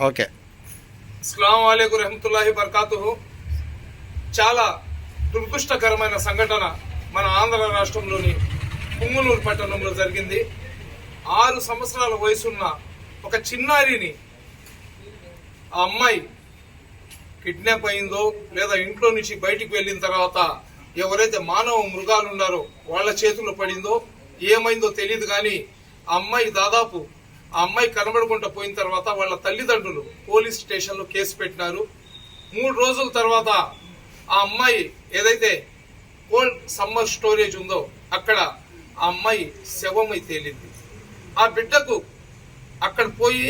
Okay. అస్సలం వాలేకు రహమతుల్లాహి బర్కాతుహు. చాలా దురదృష్టకరమైన సంఘటన మన ఆంధ్ర రాష్ట్రంలోని పుంగునూరు పట్టణంలో జరిగింది. ఆరు సంవత్సరాల వయసున్న ఒక చిన్నారిని ఆ అమ్మాయి కిడ్నాప్ అయిందో లేదా ఇంట్లో నుంచి బయటికి వెళ్ళిన తర్వాత ఎవరైతే మానవ మృగాలు ఉన్నారో వాళ్ళ చేతుల్లో పడిందో ఏమైందో తెలియదు కానీ ఆ అమ్మాయి దాదాపు ఆ అమ్మాయి కనబడకుండా పోయిన తర్వాత వాళ్ళ తల్లిదండ్రులు పోలీస్ స్టేషన్లో కేసు పెట్టినారు. మూడు రోజుల తర్వాత ఆ అమ్మాయి ఏదైతే కోల్డ్ సమ్మర్ స్టోరేజ్ ఉందో అక్కడ ఆ అమ్మాయి శవమై తేలింది. ఆ బిడ్డకు అక్కడ పోయి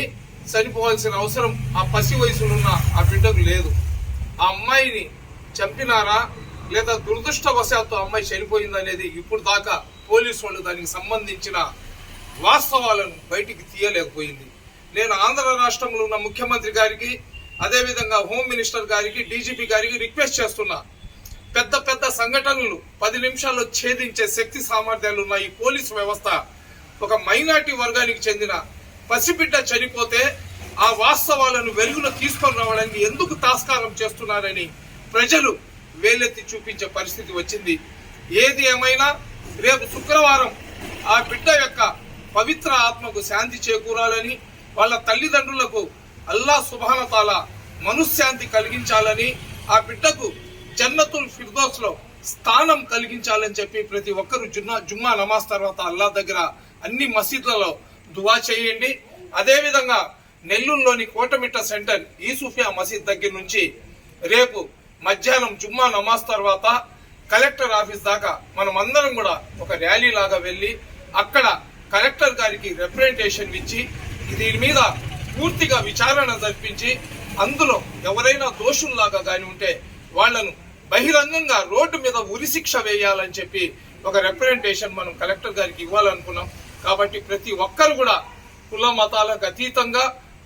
చనిపోవాల్సిన అవసరం ఆ పసి వయసులో ఉన్న ఆ బిడ్డకు లేదు. ఆ అమ్మాయిని చంపినారా లేదా దురదృష్టవశాత్తు అమ్మాయి చనిపోయింది అనేది ఇప్పుడు దాకా పోలీసు వాళ్ళు దానికి సంబంధించిన వాస్తవాలను బయటికి తీయలేకపోయింది. నేను ఆంధ్ర రాష్ట్రంలో ఉన్న ముఖ్యమంత్రి గారికి అదేవిధంగా హోమ్ మినిస్టర్ గారికి డీజీపీ గారికి రిక్వెస్ట్ చేస్తున్నా. పెద్ద పెద్ద సంఘటనలు పది నిమిషాల్లో ఛేదించే శక్తి సామర్థ్యాలు ఉన్న ఈ పోలీసు వ్యవస్థ ఒక మైనార్టీ వర్గానికి చెందిన పసిబిడ్డ చనిపోతే ఆ వాస్తవాలను వెలుగులో తీసుకొని రావడానికి ఎందుకు తాస్కారం చేస్తున్నారని ప్రజలు వేలెత్తి చూపించే పరిస్థితి వచ్చింది. ఏది ఏమైనా రేపు శుక్రవారం ఆ బిడ్డ పవిత్ర ఆత్మకు శాంతి చేకూరాలని వాళ్ళ తల్లిదండ్రులకు అల్లా సుభానతాల మనశ్శాంతి కలిగించాలని ఆ బిడ్డకు జన్నతుల్ ఫిర్దోస్లో స్థానం కలిగించాలని చెప్పి ప్రతి ఒక్కరు జున్నా జుమ్మా నమాజ్ తర్వాత అల్లా దగ్గర అన్ని మసీద్లలో దువా చేయండి. అదేవిధంగా నెల్లూరులోని కోటమిట్ట సెంటర్ ఈసుఫియా మసీద్ దగ్గర నుంచి రేపు మధ్యాహ్నం జుమ్మా నమాజ్ తర్వాత కలెక్టర్ ఆఫీస్ దాకా మనం అందరం కూడా ఒక ర్యాలీ లాగా వెళ్ళి అక్కడ కలెక్టర్ గారికి రిప్రజెంటేషన్ ఇచ్చి దీని మీద పూర్తిగా విచారణ జరిపించి అందులో ఎవరైనా దోషుల్లాగా కాని ఉంటే వాళ్ళను బహిరంగంగా రోడ్డు మీద ఉరిశిక్ష వేయాలని చెప్పి ఒక రిప్రజెంటేషన్ మనం కలెక్టర్ గారికి ఇవ్వాలనుకున్నాం. కాబట్టి ప్రతి ఒక్కరు కూడా కుల మతాలకు అతీతంగా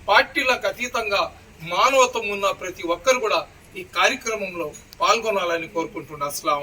పార్టీలకు అతీతంగా మానవత్వం ఉన్న ప్రతి ఒక్కరు కూడా ఈ కార్యక్రమంలో పాల్గొనాలని కోరుకుంటున్నా. అస్సలం